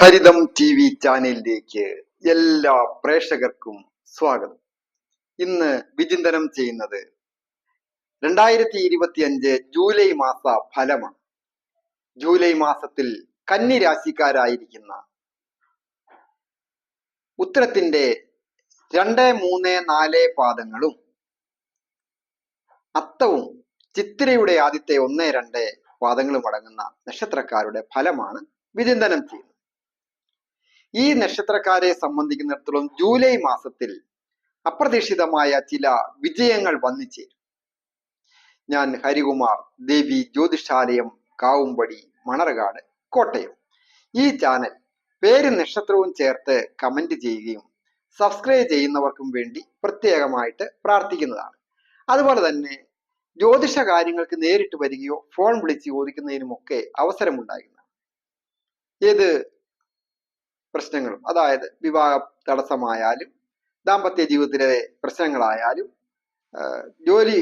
ഹരിതം T V ചാനലിലേക്ക് എല്ലാ പ്രേക്ഷകർക്കും സ്വാഗതം. ഇന്ന് വിചിന്തനം ചെയ്യുന്നത് രണ്ടായിരത്തി ഇരുപത്തി അഞ്ച് ജൂലൈ മാസ ഫലമാണ്. ജൂലൈ മാസത്തിൽ കന്നി രാശിക്കാരായിരിക്കുന്ന ഉത്തരത്തിന്റെ രണ്ട് മൂന്ന് നാല് പാദങ്ങളും അത്തവും ചിത്തിരയുടെ ആദ്യത്തെ ഒന്ന് രണ്ട് പാദങ്ങളും അടങ്ങുന്ന നക്ഷത്രക്കാരുടെ ഫലമാണ് വിചിന്തനം ചെയ്യുന്നത്. ഈ നക്ഷത്രക്കാരെ സംബന്ധിക്കുന്നിടത്തോളം ജൂലൈ മാസത്തിൽ അപ്രതീക്ഷിതമായ ചില വിജയങ്ങൾ വന്നു ചേരും ഞാൻ ഹരികുമാർ ദേവി ജ്യോതിഷാലയം കാവുംപടി മണർകാട് കോട്ടയം ഈ ചാനൽ പേര് നക്ഷത്രവും ചേർത്ത് കമന്റ് ചെയ്യുകയും സബ്സ്ക്രൈബ് ചെയ്യുന്നവർക്കും വേണ്ടി പ്രത്യേകമായിട്ട് പ്രാർത്ഥിക്കുന്നതാണ്. അതുപോലെ തന്നെ ജ്യോതിഷ കാര്യങ്ങൾക്ക് നേരിട്ട് വരികയോ ഫോൺ വിളിച്ച് ചോദിക്കുന്നതിനുമൊക്കെ അവസരമുണ്ടാകുന്നതാണ്. ഏത് പ്രശ്നങ്ങളും. അതായത് വിവാഹ തടസ്സമായാലും ദാമ്പത്യ ജീവിതത്തിലെ പ്രശ്നങ്ങളായാലും ജോലി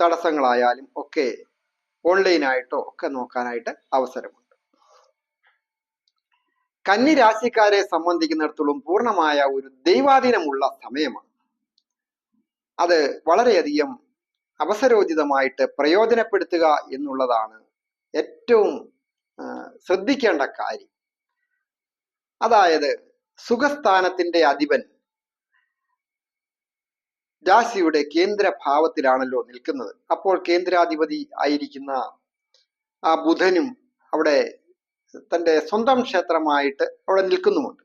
തടസ്സങ്ങളായാലും ഒക്കെ ഓൺലൈനായിട്ടോ ഒക്കെ നോക്കാനായിട്ട് അവസരമുണ്ട്. കന്നി രാശിക്കാരെ സംബന്ധിക്കുന്നിടത്തോളം പൂർണമായ ഒരു ദൈവാധീനമുള്ള സമയമാണ്. അത് വളരെയധികം അവസരോചിതമായിട്ട് പ്രയോജനപ്പെടുത്തുക എന്നുള്ളതാണ് ഏറ്റവും ശ്രദ്ധിക്കേണ്ട കാര്യം. അതായത് സുഖസ്ഥാനത്തിന്റെ അധിപൻ രാശിയുടെ കേന്ദ്ര ഭാവത്തിലാണല്ലോ നിൽക്കുന്നത്. അപ്പോൾ കേന്ദ്രാധിപതി ആയിരിക്കുന്ന ആ ബുധനും അവിടെ തന്റെ സ്വന്തം ക്ഷേത്രമായിട്ട് അവിടെ നിൽക്കുന്നുമുണ്ട്.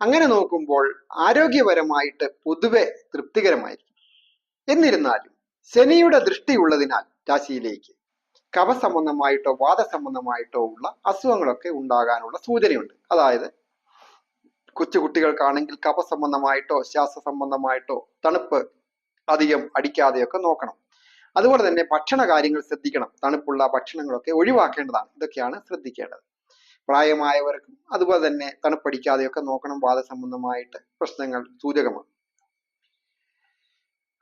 അങ്ങനെ നോക്കുമ്പോൾ ആരോഗ്യപരമായിട്ട് പൊതുവെ തൃപ്തികരമായിരിക്കും. എന്നിരുന്നാലും ശനിയുടെ ദൃഷ്ടിയുള്ളതിനാൽ രാശിയിലേക്ക് കഫസംബന്ധമായിട്ടോ വാദസംബന്ധമായിട്ടോ ഉള്ള അസുഖങ്ങളൊക്കെ ഉണ്ടാകാനുള്ള സൂചനയുണ്ട്. അതായത് കൊച്ചു കൊച്ചുകുട്ടികൾക്കാണെങ്കിൽ കഫസംബന്ധമായിട്ടോ ശ്വാസ സംബന്ധമായിട്ടോ തണുപ്പ് അധികം അടിക്കാതെയൊക്കെ നോക്കണം. അതുപോലെ തന്നെ ഭക്ഷണ കാര്യങ്ങൾ ശ്രദ്ധിക്കണം. തണുപ്പുള്ള ഭക്ഷണങ്ങളൊക്കെ ഒഴിവാക്കേണ്ടതാണ്. ഇതൊക്കെയാണ് ശ്രദ്ധിക്കേണ്ടത്. പ്രായമായവർക്കും അതുപോലെ തന്നെ തണുപ്പടിക്കാതെയൊക്കെ നോക്കണം. വാദസംബന്ധമായിട്ട് പ്രശ്നങ്ങൾ സൂചകമാണ്.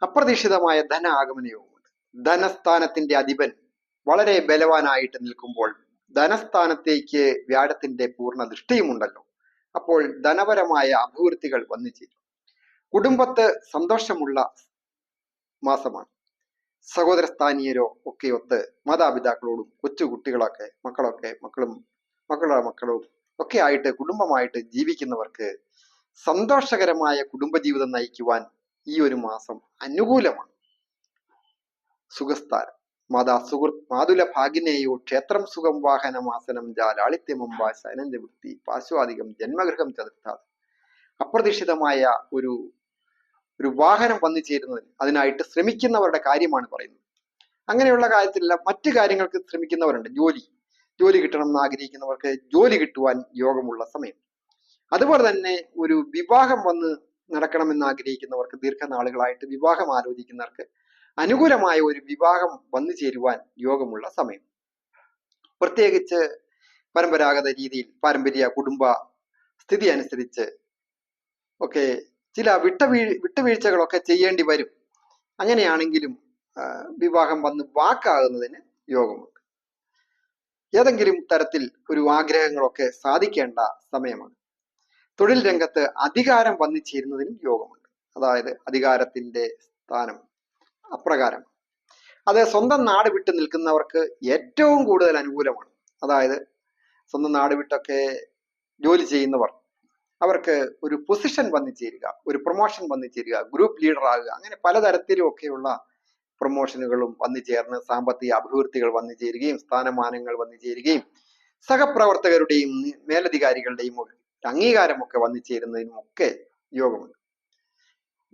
അപ്രതീക്ഷിതമായ ധന ആഗമനവുമുണ്ട് ധനസ്ഥാനത്തിന്റെ അധിപൻ വളരെ ബലവാനായിട്ട് നിൽക്കുമ്പോൾ ധനസ്ഥാനത്തേക്ക് വ്യാഴത്തിന്റെ പൂർണ ദൃഷ്ടിയുമുണ്ടല്ലോ അപ്പോൾ ധനപരമായ അഭിവൃദ്ധികൾ വന്നു ചേരും. കുടുംബത്ത് സന്തോഷമുള്ള മാസമാണ്. സഹോദര സ്ഥാനീയരോ ഒക്കെ ഒത്ത് മാതാപിതാക്കളോടും കൊച്ചു കുട്ടികളൊക്കെ മക്കളൊക്കെ മക്കളും മക്കളുടെ മക്കളും ഒക്കെ ആയിട്ട് കുടുംബമായിട്ട് ജീവിക്കുന്നവർക്ക് സന്തോഷകരമായ കുടുംബജീവിതം നയിക്കുവാൻ ഈ ഒരു മാസം അനുകൂലമാണ്. സുഖസ്ഥാനം. മാതാ സുഹൃത് മാതുല ഭാഗിനേയോ ക്ഷേത്രം സുഖം വാഹനമാസനം ജാലാളിത്യമമ്പ ശൈനന്ദവൃത്തി പാശ്വാധികം ജന്മഗൃഹം ചതുർത്ഥാത്. അപ്രതീക്ഷിതമായ ഒരു ഒരു വാഹനം വന്നു ചേരുന്നതിന് അതിനായിട്ട് ശ്രമിക്കുന്നവരുടെ കാര്യമാണ് പറയുന്നത്. അങ്ങനെയുള്ള കാര്യത്തിലല്ല മറ്റു കാര്യങ്ങൾക്ക് ശ്രമിക്കുന്നവരുണ്ട്. ജോലി. ജോലി കിട്ടണം എന്ന് ആഗ്രഹിക്കുന്നവർക്ക് ജോലി കിട്ടുവാൻ യോഗമുള്ള സമയം. അതുപോലെ തന്നെ ഒരു വിവാഹം വന്ന് നടക്കണമെന്ന് ആഗ്രഹിക്കുന്നവർക്ക് ദീർഘനാളുകളായിട്ട് വിവാഹം ആലോചിക്കുന്നവർക്ക് അനുകൂലമായ ഒരു വിവാഹം വന്നു ചേരുവാൻ യോഗമുള്ള സമയം. പ്രത്യേകിച്ച് പരമ്പരാഗത രീതിയിൽ പാരമ്പര്യ കുടുംബ സ്ഥിതി അനുസരിച്ച് ഒക്കെ ചില വിട്ടവീ വിട്ടുവീഴ്ചകളൊക്കെ ചെയ്യേണ്ടി വരും. അങ്ങനെയാണെങ്കിലും വിവാഹം വന്ന് വാക്കാകുന്നതിന് യോഗമുണ്ട്. ഏതെങ്കിലും തരത്തിൽ ഒരു ആഗ്രഹങ്ങളൊക്കെ സാധിക്കേണ്ട സമയമാണ്. തൊഴിൽ രംഗത്ത് അധികാരം വന്നു ചേരുന്നതിനും യോഗമുണ്ട്. അതായത് അധികാരത്തിന്റെ സ്ഥാനം. അപ്രകാരം. അത് സ്വന്തം നാട് വിട്ട് നിൽക്കുന്നവർക്ക് ഏറ്റവും കൂടുതൽ അനുകൂലമാണ്. അതായത് സ്വന്തം നാട് വിട്ടൊക്കെ ജോലി ചെയ്യുന്നവർ അവർക്ക് ഒരു പൊസിഷൻ വന്നു ചേരുക ഒരു പ്രൊമോഷൻ വന്നു ചേരുക ഗ്രൂപ്പ് ലീഡർ ആകുക അങ്ങനെ പലതരത്തിലുമൊക്കെയുള്ള പ്രൊമോഷനുകളും വന്നു ചേർന്ന് സാമ്പത്തിക അഭിവൃദ്ധികൾ വന്നു ചേരുകയും സ്ഥാനമാനങ്ങൾ വന്നു ചേരുകയും സഹപ്രവർത്തകരുടെയും മേലധികാരികളുടെയും അംഗീകാരമൊക്കെ വന്നു ചേരുന്നതിനും ഒക്കെ യോഗമുണ്ട്.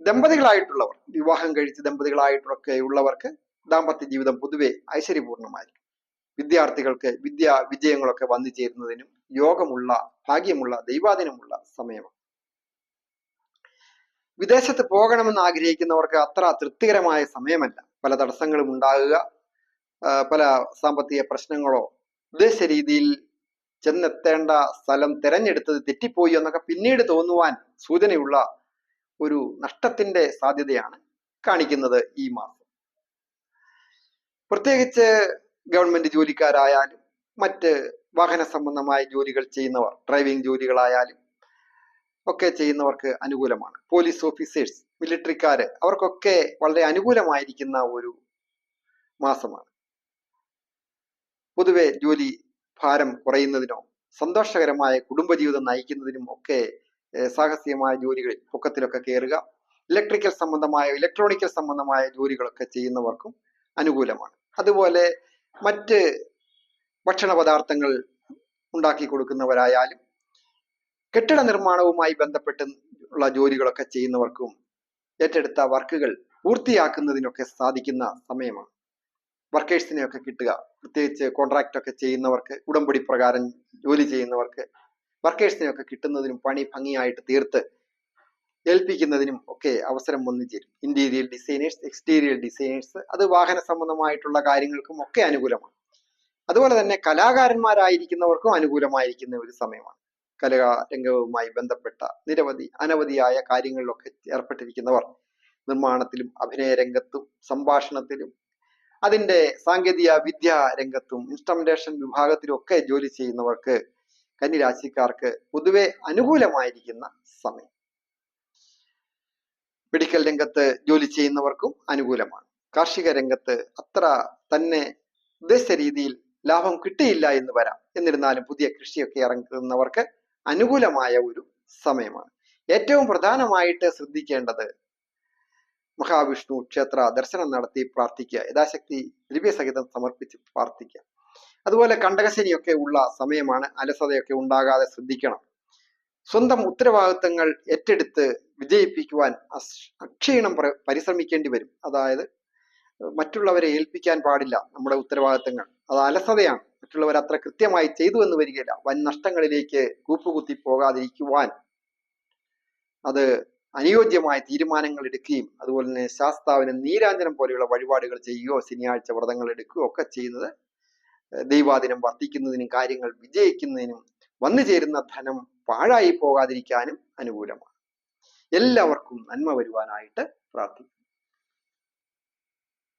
ദമ്പതികളായിട്ടുള്ളവർ വിവാഹം കഴിച്ച് ദമ്പതികളായിട്ടൊക്കെ ഉള്ളവർക്ക് ദാമ്പത്യ ജീവിതം പൊതുവെ ഐശ്വര്യപൂർണമായിരിക്കും. വിദ്യാർത്ഥികൾക്ക് വിദ്യാ വിജയങ്ങളൊക്കെ വന്നു ചേരുന്നതിനും യോഗമുള്ള ഭാഗ്യമുള്ള ദൈവാധീനമുള്ള സമയമാണ്. വിദേശത്ത് പോകണമെന്ന് ആഗ്രഹിക്കുന്നവർക്ക് അത്ര തൃപ്തികരമായ സമയമല്ല. പല തടസ്സങ്ങളും ഉണ്ടാകുക പല സാമ്പത്തിക പ്രശ്നങ്ങളോ ഉദ്ദേശ രീതിയിൽ ചെന്നെത്തേണ്ട സ്ഥലം തിരഞ്ഞെടുത്തത് തെറ്റിപ്പോയി എന്നൊക്കെ പിന്നീട് തോന്നുവാൻ സൂചനയുള്ള ഒരു നഷ്ടത്തിന്റെ സാധ്യതയാണ് കാണിക്കുന്നത് ഈ മാസം. പ്രത്യേകിച്ച് ഗവൺമെന്റ് ജോലിക്കാരായാലും മറ്റ് വാഹന സംബന്ധമായ ജോലികൾ ചെയ്യുന്നവർ ഡ്രൈവിംഗ് ജോലികളായാലും ഒക്കെ ചെയ്യുന്നവർക്ക് അനുകൂലമാണ്. പോലീസ് ഓഫീസേഴ്സ് മിലിറ്ററിക്കാര് അവർക്കൊക്കെ വളരെ അനുകൂലമായിരിക്കുന്ന ഒരു മാസമാണ്. പൊതുവെ ജോലി ഭാരം കുറയുന്നതിനോ സന്തോഷകരമായ കുടുംബജീവിതം നയിക്കുന്നതിനും ഒക്കെ സാഹസികമായ ജോലികളിൽ പൊക്കത്തിലൊക്കെ കയറുക ഇലക്ട്രിക്കൽ സംബന്ധമായ ഇലക്ട്രോണിക്കൽ സംബന്ധമായ ജോലികളൊക്കെ ചെയ്യുന്നവർക്കും അനുകൂലമാണ്. അതുപോലെ മറ്റ് ഭക്ഷണ പദാർത്ഥങ്ങൾ ഉണ്ടാക്കി കൊടുക്കുന്നവരായാലും കെട്ടിട നിർമ്മാണവുമായി ബന്ധപ്പെട്ട് ഉള്ള ജോലികളൊക്കെ ചെയ്യുന്നവർക്കും ഏറ്റെടുത്ത വർക്കുകൾ പൂർത്തിയാക്കുന്നതിനൊക്കെ സാധിക്കുന്ന സമയമാണ്. വർക്കേഴ്സിനെയൊക്കെ കിട്ടുക പ്രത്യേകിച്ച് കോൺട്രാക്റ്റ് ഒക്കെ ചെയ്യുന്നവർക്ക് ഉടമ്പടി പ്രകാരം ജോലി ചെയ്യുന്നവർക്ക് വർക്കേഴ്സിനെയൊക്കെ കിട്ടുന്നതിനും പണി ഭംഗിയായിട്ട് തീർത്ത് ഏൽപ്പിക്കുന്നതിനും ഒക്കെ അവസരം വന്നു ചേരും ഡിസൈനേഴ്സ് എക്സ്റ്റീരിയൽ ഡിസൈനേഴ്സ് അത് വാഹന സംബന്ധമായിട്ടുള്ള കാര്യങ്ങൾക്കും ഒക്കെ അനുകൂലമാണ്. അതുപോലെ തന്നെ കലാകാരന്മാരായിരിക്കുന്നവർക്കും അനുകൂലമായിരിക്കുന്ന ഒരു സമയമാണ്. കലാരംഗവുമായി ബന്ധപ്പെട്ട നിരവധി അനവധിയായ കാര്യങ്ങളിലൊക്കെ ഏർപ്പെട്ടിരിക്കുന്നവർ നിർമ്മാണത്തിലും അഭിനയ രംഗത്തും സംഭാഷണത്തിലും അതിന്റെ സാങ്കേതിക വിദ്യ രംഗത്തും ഇൻസ്ട്രുമെന്റേഷൻ വിഭാഗത്തിലും ഒക്കെ ജോലി ചെയ്യുന്നവർക്ക് കന്നിരാശിക്കാർക്ക് പൊതുവെ അനുകൂലമായിരിക്കുന്ന സമയം. മെഡിക്കൽ രംഗത്ത് ജോലി ചെയ്യുന്നവർക്കും അനുകൂലമാണ്. കാർഷിക രംഗത്ത് അത്ര തന്നെ ഉദ്ദേശിച്ച രീതിയിൽ ലാഭം കിട്ടിയില്ല എന്ന് വരാം. എന്നിരുന്നാലും പുതിയ കൃഷിയൊക്കെ ഇറങ്ങുന്നവർക്ക് അനുകൂലമായ ഒരു സമയമാണ്. ഏറ്റവും പ്രധാനമായിട്ട് ശ്രദ്ധിക്കേണ്ടത് മഹാവിഷ്ണു ക്ഷേത്ര ദർശനം നടത്തി പ്രാർത്ഥിക്കുക യഥാശക്തി ദ്രവ്യസഹിതം സമർപ്പിച്ച് പ്രാർത്ഥിക്കുക. അതുപോലെ കണ്ടകശനിയൊക്കെ ഉള്ള സമയമാണ് അലസതയൊക്കെ ഉണ്ടാകാതെ ശ്രദ്ധിക്കണം. സ്വന്തം ഉത്തരവാദിത്തങ്ങൾ ഏറ്റെടുത്ത് വിജയിപ്പിക്കുവാൻ അക്ഷീണം പരിശ്രമിക്കേണ്ടി വരും. അതായത് മറ്റുള്ളവരെ ഏൽപ്പിക്കാൻ പാടില്ല നമ്മുടെ ഉത്തരവാദിത്തങ്ങൾ. അത് അലസതയാണ്. മറ്റുള്ളവർ അത്ര കൃത്യമായി ചെയ്തു എന്ന് വരികയില്ല. വൻ നഷ്ടങ്ങളിലേക്ക് കൂപ്പുകുത്തി പോകാതിരിക്കുവാൻ അത് അനുയോജ്യമായ തീരുമാനങ്ങൾ എടുക്കുകയും അതുപോലെ തന്നെ ശാസ്താവിന് നീരാഞ്ജനം പോലെയുള്ള വഴിപാടുകൾ ചെയ്യുകയോ ശനിയാഴ്ച വ്രതങ്ങൾ എടുക്കുകയോ ഒക്കെ ചെയ്യുന്നത് ദൈവാദിനം വർദ്ധിക്കുന്നതിനും കാര്യങ്ങൾ വിജയിക്കുന്നതിനും വന്നു ചേരുന്ന ധനം പാഴായി പോകാതിരിക്കാനും അനുകൂലമാണ്. എല്ലാവർക്കും നന്മ വരുവാനായിട്ട് പ്രാർത്ഥിക്കും